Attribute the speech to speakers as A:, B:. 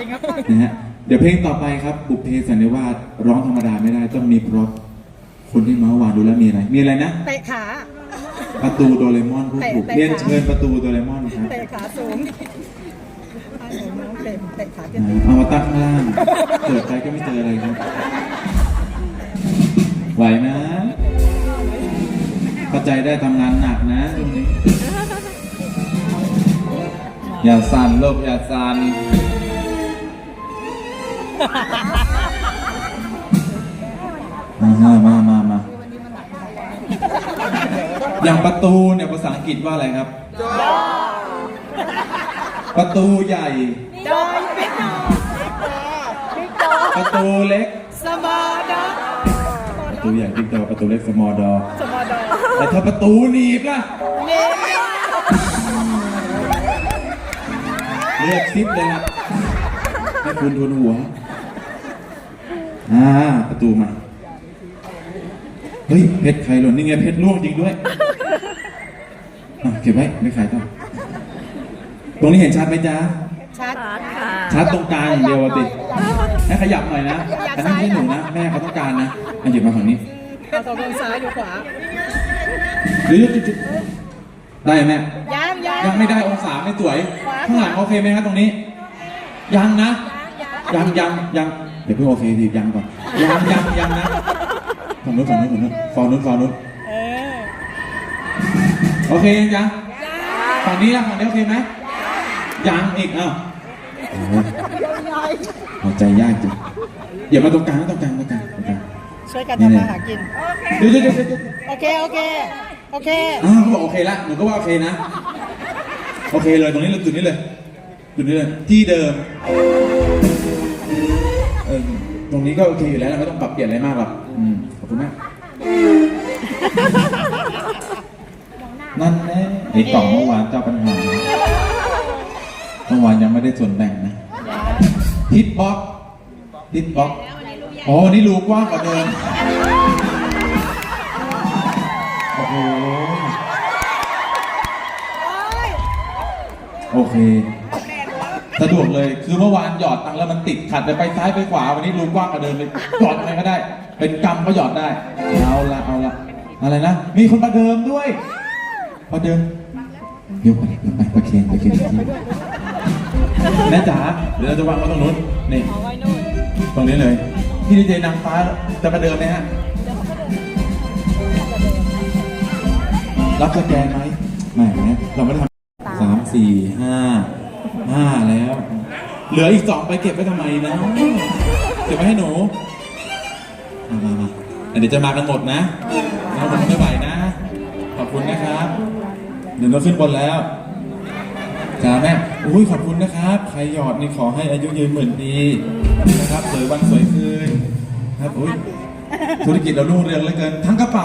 A: ริงครับ
B: นะฮะเดี๋ยวเพลงต่อไปครับ บุพเพสันนิวาสร้องธรรมดาไม่ได้ต้องมีพร็อพคนที่เมาส์วานดูแล้วมีอะไร มีอะไรนะ
A: เตะขา
B: ประตูโดเรมอนพูดถูก
A: เตะเตะ
B: เรียน
A: ขา
B: เชิญประตูโดเรมอนครับ
A: เตะขาสูงให้หนูน้องเตะเตะขาเตะ
B: อ่าเอามาตั้งข้างล่างเกิดไปก็ไม่เจออะไรครับ ไหวนะเข้าใจได้ทำงานหนักนะตรงนี้อย่าสั่นโลกอย่าสั่น มามามามามาอย่างประตูเนี่ยภาษาอังกฤษว่าอะไรครับ ประตูใหญ่
A: จอยปิดจอปิดจอ
B: ประตูเล็ก
A: สมอดอ
B: ประตูใหญ่บิ๊กดอประตูเล็กสมอลดอ
A: สมอดอ
B: แต่ถ้าประตูหนีบล่ะ
A: เน่ย
B: เลือกซิปเลยครับให้คุณทุนหัว อ่าประตูมา เฮ้ยเพชรใครหล่นนี่ไงเพชรล่วงจริงด้วยอะเก็บไว้ไม่ขายต่อตรงนี้เห็นชัดไหมจ๊ะ
A: ชัด
B: ชัดตรงกลางอย่างเดียวอะติให้ขยับหน่อยนะอันนั้นไม่ใช่หนูนะ แม่เขาต้องการนะอะหยิบมาฝั่งนี้
A: เอาตรงซ้ายอยู่ขวา
B: หรือจุดๆได้ไหม
A: ยังยัง
B: ยังไม่ได้องศาไม่สวย ข้างหลังโอเคไหมครับตรงนี้ ยังนะ ยังยังยังเดี๋ยวเพิ่งโอเคสิยังก่อนยังยังยังนะฝั่งนู้นฝั่งนู้นฝั่งนู้นฟองนู้นฟองนู้น
A: เออ
B: โอเคยังยังฝั่งนี้ละฝั่งนี้โอเคไหมยังอีกอ้าวโอ้ยเอาใจยากจริงอย่ามาตรงกลางตรงกลางตรงกลางตรงกลาง
A: ช่วยกันทำมาหากิน
B: เดี๋ยวเดี๋ยวเดี๋ยวเดี๋ยว
A: โอเคโอเคโอเค
B: อ้าวเขาบอกโอเคละหนูก็ว่าโอเคนะ โอเคเลยตรงนี้เลยจุดนี้เลยจุดนี้เลยที่เดิมเออต รงนี้ก็โอเคอยู่แล้วเราไม่ต้องปรับเปลี่ยนอะไรมากหรอกอืมขอบคุณมากนั่นแน่ไอ้กล่องเมื่อวานเจ้าปัญหาเมื่อวานยังไม่ได้ส่วนแบ่งนะทิปบ็อกทิปบ็อกโอ๋อนี่รูกว้างกว่าเดิมโอ้โหโอเค สะดวกเลยคือเมื่อวานหยอดตังค์แล้วมันติดขัดไปไปซ้ายไปขวาวันนี้รูกว้างกว่าเดิมเลยหยอดอะไรก็ได้ เป็นกรรมก็หยอดได้เอาละเอาละอะไรนะมีคนประเดิมด้วยประเดิมยกไปยกไปประเคนประเคนแม่จ๋าเดี๋ยวเราจะวางไว้ตรงนู้นนี่
A: เอาไว้นู่น
B: ตรงนี้เลยพี่ดีเจนางฟ้าจะประเดิมไหมฮะรับสแกนไหมแหมเราไม่ได้ทำสามสี่ห้า ห้าแล้ว เหลืออีกสองไปเก็บไว้ทำไมนะ เก็บไว้ให้หนูมามามาเดี๋ยวจะมากันหมดนะเราคงไม่ไหวนะ ขอบคุณนะครับเดี๋ยวเราขึ้นบนแล้วจ้าแม่อุ้ยขอบคุณนะครับ ใครหยอดนี่ขอให้อายุยืนหมื่นปีนะครับสวยวันสวยคืนครับอุ้ยธุรกิจเรารุ่งเรืองเหลือเกิน ทั้งกระเป๋า